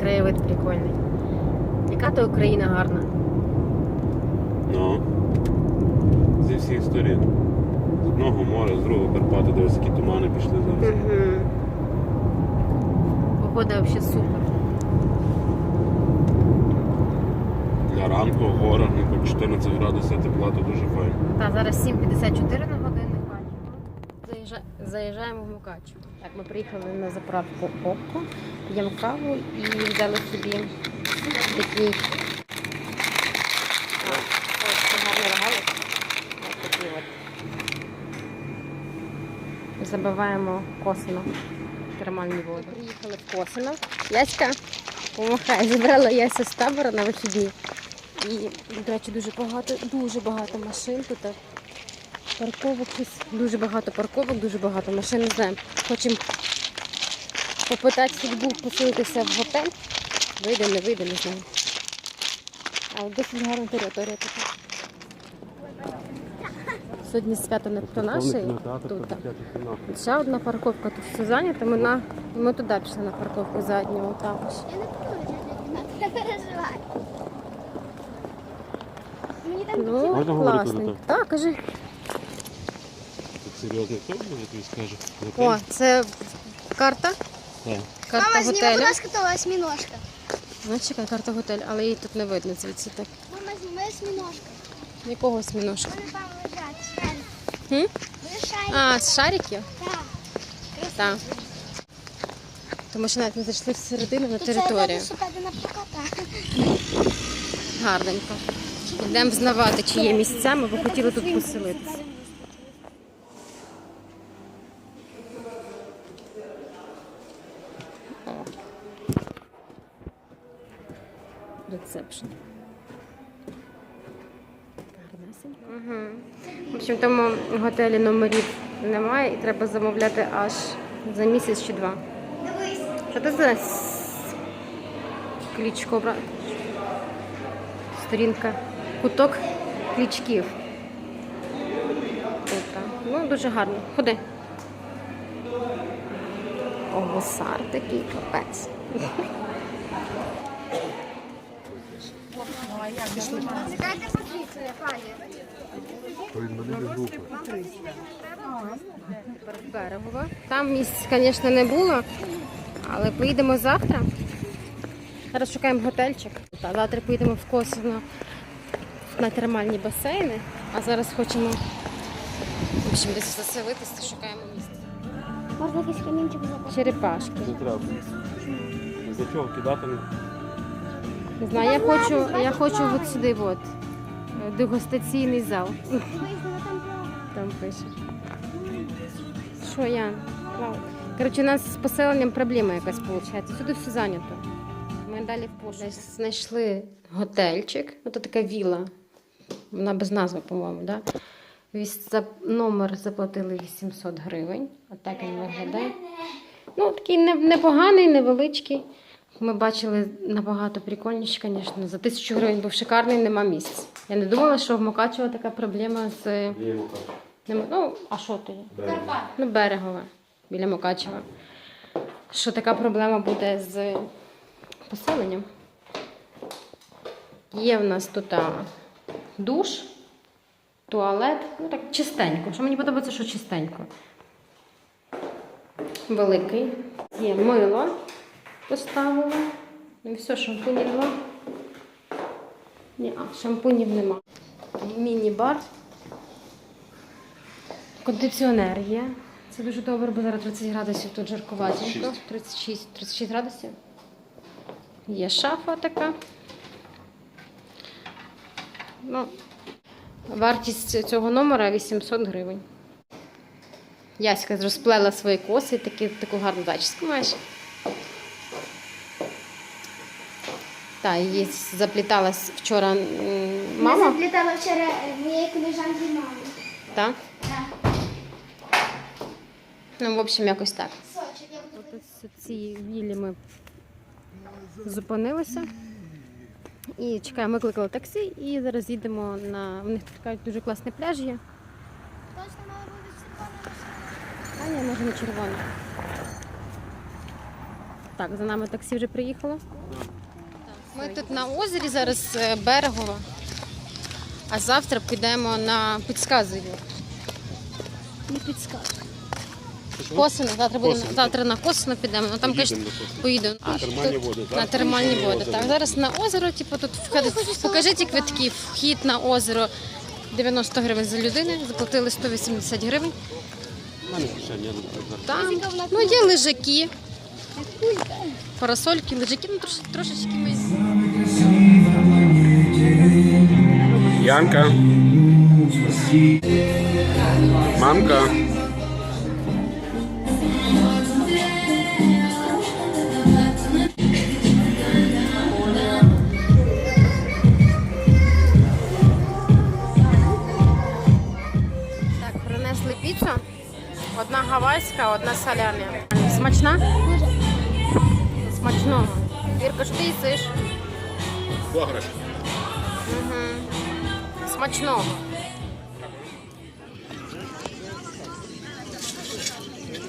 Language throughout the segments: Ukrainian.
краєвид прикольний. Яка то Україна гарна. Ну. Зі всіх сторін. З одного моря, з другого Карпати, дивись, які тумани пішли зараз. Угу. Погода взагалі супер. Для ранку в горах, ну, по 14 градусів тепла, то дуже файно. Та зараз 7.54 на. Заїжджаємо в Мукачу. Так, ми приїхали на заправку Окко, п'ємо каву і взяли собі от. Забиваємо косино. Термальні води. Приїхали в Косино. Яська, помахай, забрала Яся з табора на вихідні. І, до речі, дуже багато, дуже багато машин тут. Парковок тут дуже багато парковок, дуже багато машин. Не знаю. Хочемо попитати судьбу поселитися в готель. Вийде, не вийде, не знаю. Але досить гарна територія така. Сьогодні свято не про наше. Тут. Ще одна парковка тут все зайнята. Ми, на, ми туди пішли на парковку задню також. Я не буду не переживай. Мені там Ну, класний. Так, кажи. Тут серйозний хто я тобі скажу? О, це карта. Так. Карта Мама, зніми, будь готелю. ласка, того осьміножка. Ну, чекай, карта готелю, але її тут не видно звідси так. Мама, зніми осьміножка. Якого осьміножка? Вони там лежать, шарик. Хм? Вони шарик. А, з шариків? Так. Так. Тому що навіть не зайшли всередину на Тут це територію. треба шукати на проката. Гарненько. Йдемо взнавати, чи є місця, ми б хотіли тут поселитися. Ресепшн. Угу. В общем, тому в готелі номерів немає і треба замовляти аж за місяць чи два. Що це за клічко, брат? Сторінка. Куток клічків. Ну, дуже гарно. Ходи. О, гусар такий капець. Там місць, звісно, не було, але поїдемо завтра. Зараз шукаємо готельчик. Та завтра поїдемо в Косино на термальні басейни, а зараз хочемо в общем, десь заселитися, шукаємо місце. Можна якийсь камінчик закопати? Черепашки. Не треба. Для чого кидати? Не- знаю, я хочу, я хочу от сюди, от, е, дегустаційний зал. Там. Пише. Що я? Коротше, у нас з поселенням проблема якась виходить. Сюди все зайнято. Ми далі в пошуку. Знайшли готельчик. Ось така віла. Вона без назви, по-моєму, да? За номер заплатили 800 гривень. Отак він виглядає. Ну, такий непоганий, невеличкий. Ми бачили набагато прикольніше, звісно. За тисячу гривень був шикарний, нема місць. Я не думала, що в Мукачево така проблема з. Нема- Ну, а що то є? Ну, берегове, біля Мукачева. Що така проблема буде з поселенням? Є в нас тут а, душ, туалет, ну так чистенько. Що мені подобається, що чистенько. Великий. Є мило поставили. Ну і все, шампунів нема. Ні, а, шампунів нема. Міні-бар. Кондиціонер є. Це дуже добре, бо зараз 30 градусів тут жаркуватенько. 36. 36, 36 градусів. Є шафа така. Ну, вартість цього номера 800 гривень. Яська розплела свої коси, такі, таку гарну зачіску маєш. Так, її запліталась вчора м, Я мама. заплітала вчора моєї колежанки мами. Так? Так. Ну, в общем, якось так. От ось в цій віллі ми зупинилися. І чекаємо, викликали таксі і зараз їдемо на. У них тут кажуть, дуже класний пляж є. Точно мала бути червона. А ні, може не червоний. Так, за нами таксі вже приїхало. Ми тут на озері зараз е, берегово, а завтра підемо на підсказую. Не підсказуй. Косино, завтра будемо Косино. завтра на Косино підемо. Ну там Поїдемо кажуть, на Косино. поїду. На термальні води, На термальні води. Так, зараз на озеро, типу, тут входить, покажіть квитки, вхід на озеро 90 гривень за людину, заплатили 180 гривень. Там ну, є лежаки, парасольки, лежаки, ну трош, трошечки ми. Янка. Мамка. Так, принесли піцу. Одна гавайська, одна салямі. Смачна? Смачного. Вірка, що ти їсиш? Бограш. Угу. Смачного.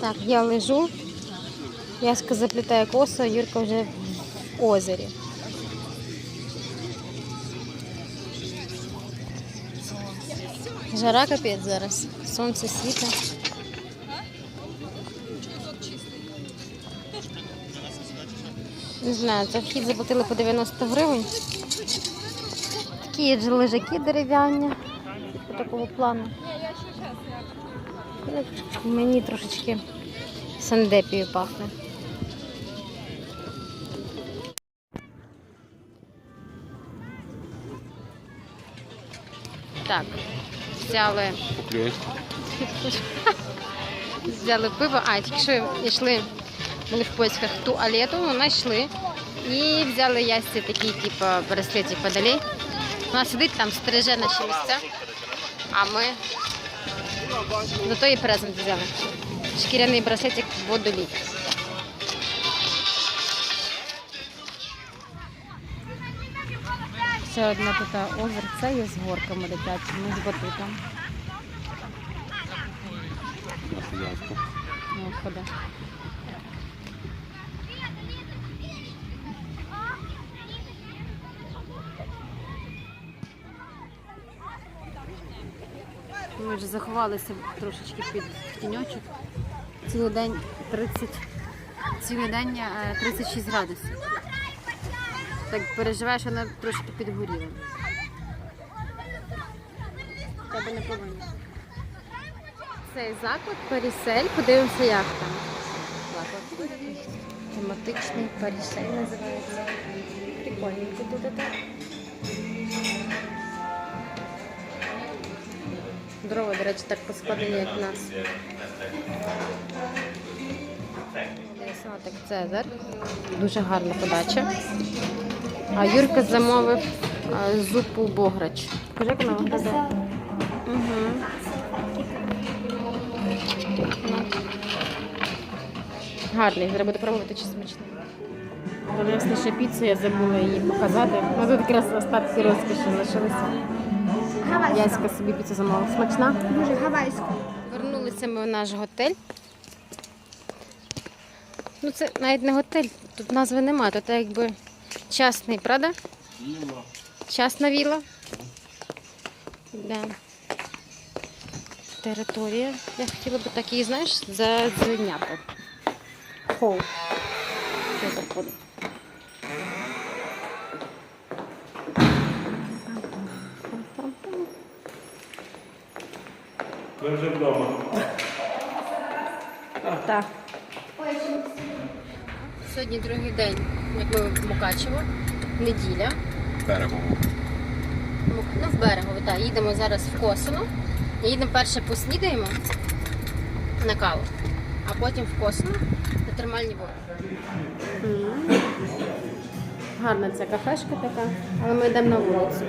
Так, я лежу. Яська заплітає косу, а Юрка вже в озері. Жара капець зараз. Сонце світить. Не знаю, за вхід заплатили по 90 гривень. Такі лежаки дерев'яні. По такого плану. Ну, Мені трошечки сандепію пахне. Так, взяли, взяли пиво, а тільки що йшли, були в поисках туалету, ну, знайшли. І взяли ясці такий, типу, браслетик подалі. Вона сидить там, стереже наші місця. А ми зато і презент взяли. Шкіряний браслетик водолій. Ще одне тут озерце є з горками дитячими, з батутом. Ну, ходи. Ми вже заховалися трошечки під тіньочок. Цілий день 30, цілий день е, 36 градусів. Так переживаєш, вона трошки підгоріла. Тебе не повинно. Цей заклад Парісель. Подивимося, як там. Тематичний Парісель називається. Прикольненько тут Дрова, до речі, так поскладені, як в нас. Так, Цезар. Дуже гарна подача. А Юрка замовив зупу бограч. Покажи, як вона виглядає. Угу. Гарний, треба буде пробувати чи смачний. Принесли ще піцу, я забула її показати. Ну тут якраз остатки розкоші лишилися. Яська собі піцу замовила. Смачна? Дуже гавайська. Вернулися ми в наш готель. Ну, це навіть не готель, тут назви немає, тут якби частний, правда? Частна віла. Да. Територія. Я хотіла би так її, знаєш, зазеленяти. Хол. Що заходить? Ми вже вдома. Так. Сьогодні другий день, як ми в Мукачево, неділя. Берегом. Мук- Ну, в берегово, так. Їдемо зараз в Косино. Їдемо перше поснідаємо на каву, а потім в Косино на термальні води. Гарна ця кафешка така, але ми йдемо на вулицю.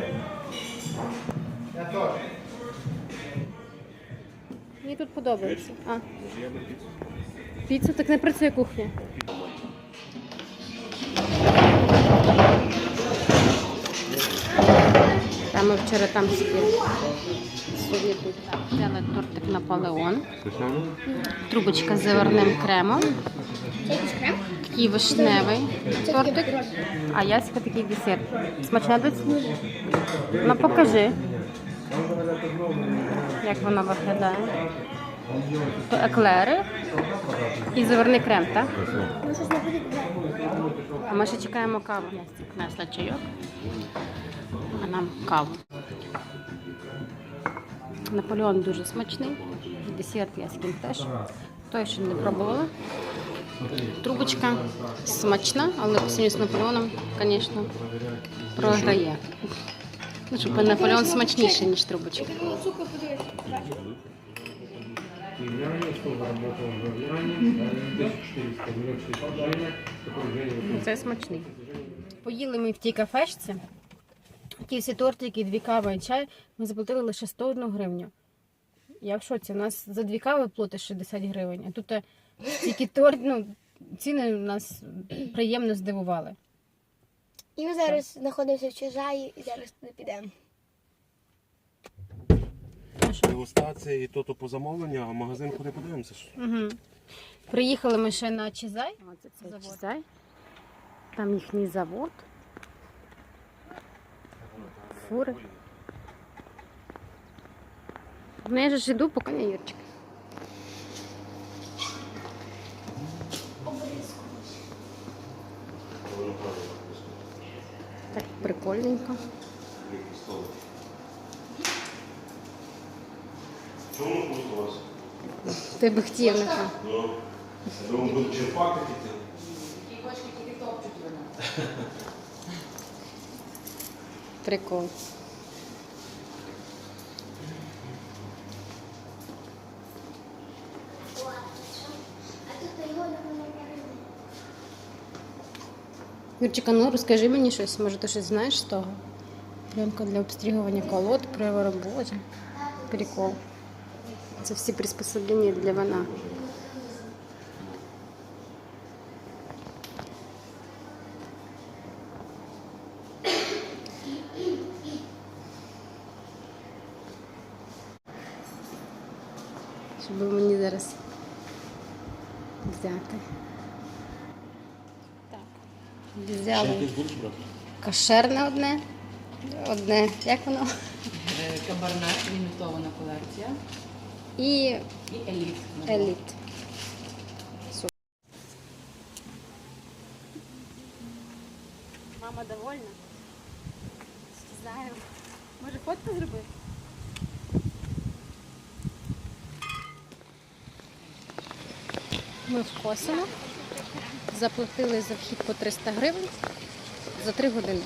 Мені тут подобається. А. Піца так не працює кухня. Там ми вчора там сиділи. Взяли тортик Наполеон. Трубочка з заварним кремом. Такий вишневий тортик, а яська такий десерт. Смачне десь? Ну покажи, як воно виглядає. То еклери і заварний крем, так? А ми ще чекаємо каву. Принесла чайок, а нам каву. Наполеон дуже смачний. Десерт я з теж. Той, що не пробувала. Трубочка смачна, але по сравнению з Наполеоном, звісно, програє. Ну, щоб Наполеон смачніший, ніж трубочка. Ти було цукор подивись. Ну, Це смачний. Поїли ми в тій кафешці. Ті всі тортики, дві кави і чай. Ми заплатили лише 101 гривню. Я в шоці. У нас за дві кави платиш 60 гривень. А тут е, тільки торт, ну, ціни нас приємно здивували. І ми зараз знаходимося в Чижаї і зараз туди підемо. Дегустація і то-то по замовленню, а магазин куди подивимося. Угу. Приїхали ми ще на Чизай. Оце цей Чизай. Там їхній завод. Фури. Ну, я ж іду, поки не Юрчик. Так прикольненько. Чому у вас? Ти би хотів, напевно. Ну, я думаю, буду черпати хотіти. Прикол. Юрчика, ну розкажи мені щось, може ти щось знаєш з того? Пленка для обстрігування колод при роботі. Прикол. Це всі приспособлення для вина. Щоб мені зараз взяти. Так. Взяли кошерне одне. Одне, як воно? Е, Кабарнет, лімітована колекція І еліт. еліт. Мама довольна? Знаю. Може фотку зробити? Ми в Косино. Заплатили за вхід по 300 гривень за 3 години.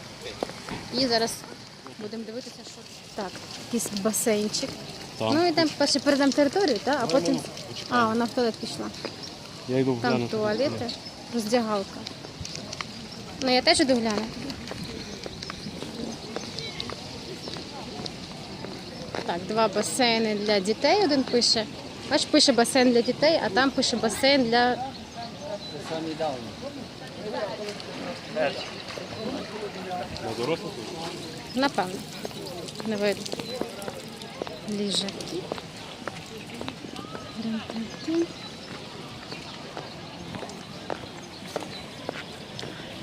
І зараз будемо дивитися, що. Так, якийсь басейнчик. Ну йдемо перше перейдемо територію, так? а потім. А, вона в туалет пішла. Я йду Там туалети, роздягалка. Ну я теж іду гляну. Так, два басейни для дітей. Один пише. Бач, пише басейн для дітей, а там пише басейн для. На дорослих? Напевно. Не видно. Трин-трин-трин.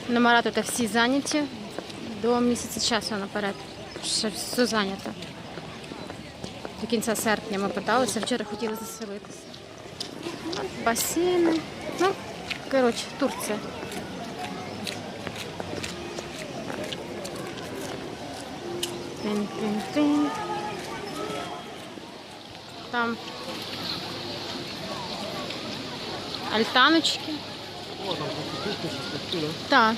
Номера тут всі зайняті до місяця часу наперед. Ще все зайнято. До кінця серпня ми питалися, вчора хотіли заселитися. Басейни. Ну, коротше, Турція. Тин-тин-тин. Там альтаночки. Так.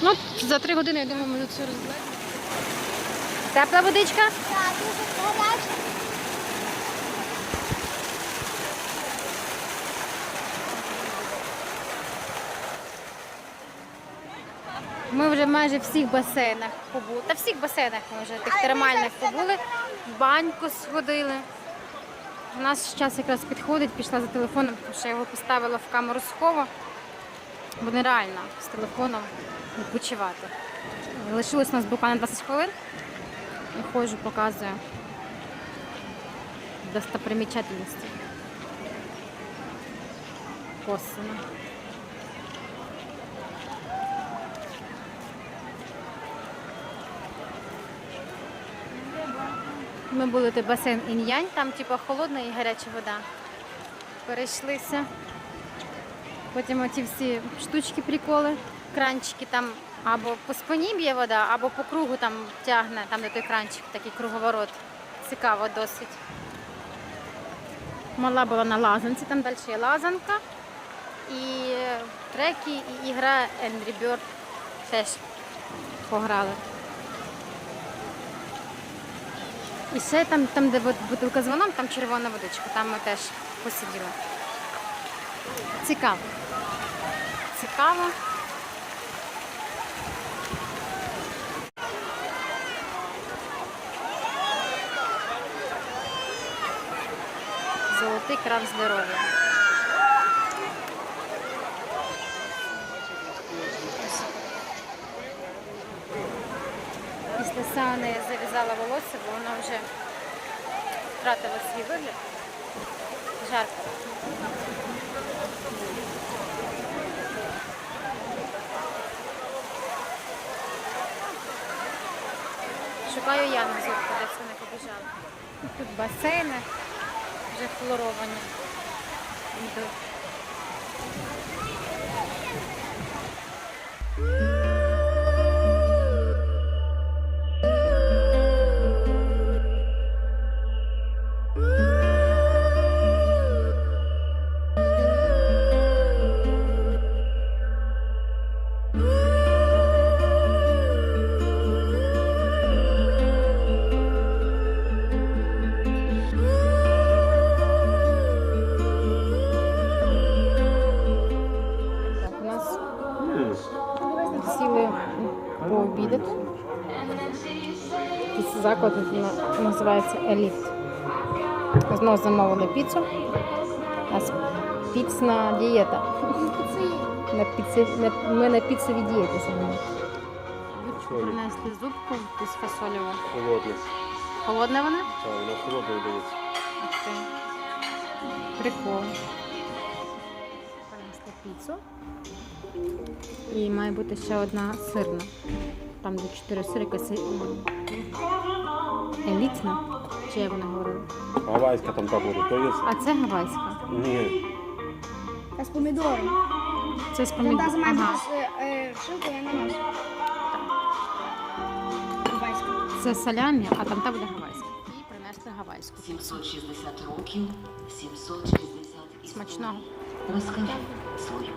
Ну, за три години, я думаю, ми тут все розглянемо. Тепла водичка? Так, дуже гаряче. Ми вже майже в всіх басейнах побули. Та всіх басейнах ми вже тих термальних побули. В баньку сходили. У нас час якраз підходить, пішла за телефоном, тому що я його поставила в камеру схову. Бо нереально з телефоном відпочивати. Лишилось у нас буквально 20 хвилин. Я ходжу, показую достопримечательності. Косино. Ми були той басейн інь-янь, там типа холодна і гаряча вода. Перейшлися. Потім оті всі штучки, приколи, кранчики там або по спині б'є вода, або по кругу там тягне, там де той кранчик, такий круговорот. Цікаво досить. Мала була на лазанці, там далі є лазанка. І треки, і ігра Angry Bird теж пограли. І ще там, там де бут- бутилка з вином, там червона водичка, там ми теж посиділи. Цікаво. Цікаво. Золотий кран здоров'я. Після сауни я волосся, бо воно вже втратило свій вигляд. Жарко. Шукаю Яну зубку, де вони побіжали. Тут басейни вже хлоровані. Називається Еліт. Знову замовили піцу. У нас піцна дієта. На піці, на, ми на піцевій дієті сьогодні. Принесли зубку з фасолею. Холодно. Холодна вона? Так, вона холодно дається. Ух ти. Прикол. Принесли піцу. І має бути ще одна сирна. Там де чотири сирика си- елітна. Чи як вона говорила? Гавайська там так буде. То є. А це гавайська. Ні. Та з помідором. Це з Там та має Ага. бути е, шинка і ананас. Кубайська. Це салямі, а там та буде гавайська. І принесли гавайську. 760 років, 760 Смачного. Розкажи свою.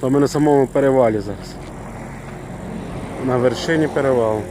То ми на самому перевалі зараз. На вершині перевалу.